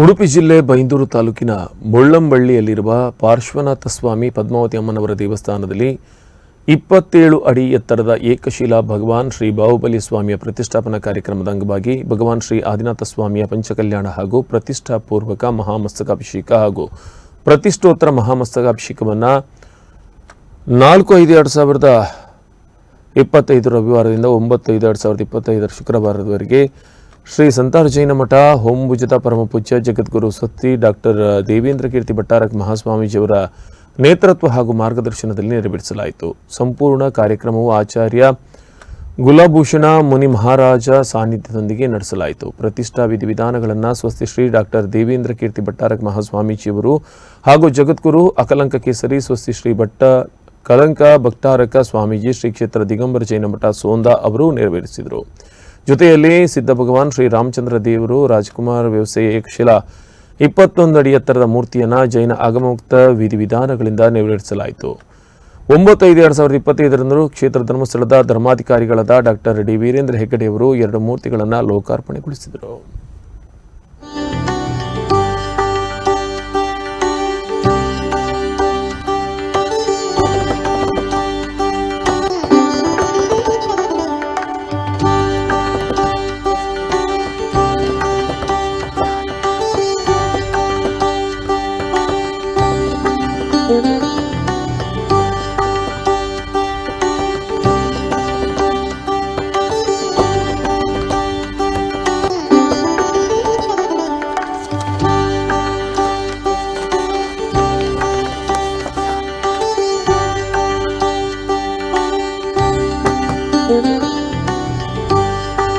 ಉಡುಪಿ ಜಿಲ್ಲೆ ಬೈಂದೂರು ತಾಲೂಕಿನ ಮುಳ್ಳಂಬಳ್ಳಿಯಲ್ಲಿರುವ ಪಾರ್ಶ್ವನಾಥ ಸ್ವಾಮಿ ಪದ್ಮಾವತಿ ಅಮ್ಮನವರ ದೇವಸ್ಥಾನದಲ್ಲಿ ಇಪ್ಪತ್ತೇಳು ಅಡಿ ಎತ್ತರದ ಏಕಶಿಲಾ ಭಗವಾನ್ ಶ್ರೀ ಬಾಹುಬಲಿ ಸ್ವಾಮಿಯ ಪ್ರತಿಷ್ಠಾಪನಾ ಕಾರ್ಯಕ್ರಮದ ಅಂಗವಾಗಿ ಭಗವಾನ್ ಶ್ರೀ ಆದಿನಾಥ ಸ್ವಾಮಿಯ ಪಂಚಕಲ್ಯಾಣ ಹಾಗೂ ಪ್ರತಿಷ್ಠಾಪೂರ್ವಕ ಮಹಾಮಸ್ತಕಾಭಿಷೇಕ ಹಾಗೂ ಪ್ರತಿಷ್ಠೋತ್ತರ ಮಹಾಮಸ್ತಕಾಭಿಷೇಕವನ್ನು ನಾಲ್ಕು ಐದು ಎರಡು ಸಾವಿರದ ಇಪ್ಪತ್ತೈದು ರವಿವಾರದಿಂದ ಒಂಬತ್ತೈದು ಎರಡು ಸಾವಿರದ ಇಪ್ಪತ್ತೈದರ ಶುಕ್ರವಾರದವರೆಗೆ ಶ್ರೀ ಸಂತಾರ ಜೈನ ಮಠ ಪರಮ ಪರಮಪೂಜ್ಯ ಜಗದ್ಗುರು ಸತ್ತಿ ಡಾಕ್ಟರ್ ದೇವೇಂದ್ರ ಕೀರ್ತಿ ಭಟ್ಟಾರಕ್ ಮಹಾಸ್ವಾಮೀಜಿಯವರ ನೇತೃತ್ವ ಹಾಗೂ ಮಾರ್ಗದರ್ಶನದಲ್ಲಿ ನೆರವೇರಿಸಲಾಯಿತು. ಸಂಪೂರ್ಣ ಕಾರ್ಯಕ್ರಮವು ಆಚಾರ್ಯ ಗುಲಾಭೂಷಣ ಮುನಿ ಮಹಾರಾಜ ಸಾನ್ನಿಧ್ಯದೊಂದಿಗೆ ನಡೆಸಲಾಯಿತು. ಪ್ರತಿಷ್ಠಾ ವಿಧಿವಿಧಾನಗಳನ್ನು ಸ್ವಸ್ತಿ ಶ್ರೀ ಡಾಕ್ಟರ್ ದೇವೇಂದ್ರ ಕೀರ್ತಿ ಭಟ್ಟಾರಕ್ ಮಹಾಸ್ವಾಮೀಜಿಯವರು ಹಾಗೂ ಜಗದ್ಗುರು ಅಕಲಂಕ ಕೇಸರಿ, ಸ್ವಸ್ತಿ ಶ್ರೀ ಭಟ್ಟ ಕಲಂಕ ಭಕ್ತಾರಕ ಸ್ವಾಮೀಜಿ ಶ್ರೀ ಕ್ಷೇತ್ರ ದಿಗಂಬರ ಜೈನ ಮಠ ಸೋಂದಾ ಅವರು ನೆರವೇರಿಸಿದರು. ಜೊತೆಯಲ್ಲಿ ಸಿದ್ಧ ಭಗವಾನ್ ಶ್ರೀ ರಾಮಚಂದ್ರ ದೇವರು ರಾಜಕುಮಾರ್ ವ್ಯವಸಾಯ ಏಕಶಿಲಾ ಇಪ್ಪತ್ತೊಂದು ಅಡಿ ಎತ್ತರದ ಮೂರ್ತಿಯನ್ನು ಜೈನ ಆಗಮುಕ್ತ ವಿಧಿವಿಧಾನಗಳಿಂದ ನೆರವೇರಿಸಲಾಯಿತು. ಒಂಬತ್ತೈದು ಎರಡು ಸಾವಿರದ ಇಪ್ಪತ್ತೈದರಂದು ಕ್ಷೇತ್ರ ಧರ್ಮಸ್ಥಳದ ಧರ್ಮಾಧಿಕಾರಿಗಳಾದ ಡಾಕ್ಟರ್ ಡಿ ವೀರೇಂದ್ರ ಹೆಗ್ಗಡೆಯವರು ಎರಡು ಮೂರ್ತಿಗಳನ್ನು ಲೋಕಾರ್ಪಣೆಗೊಳಿಸಿದರು.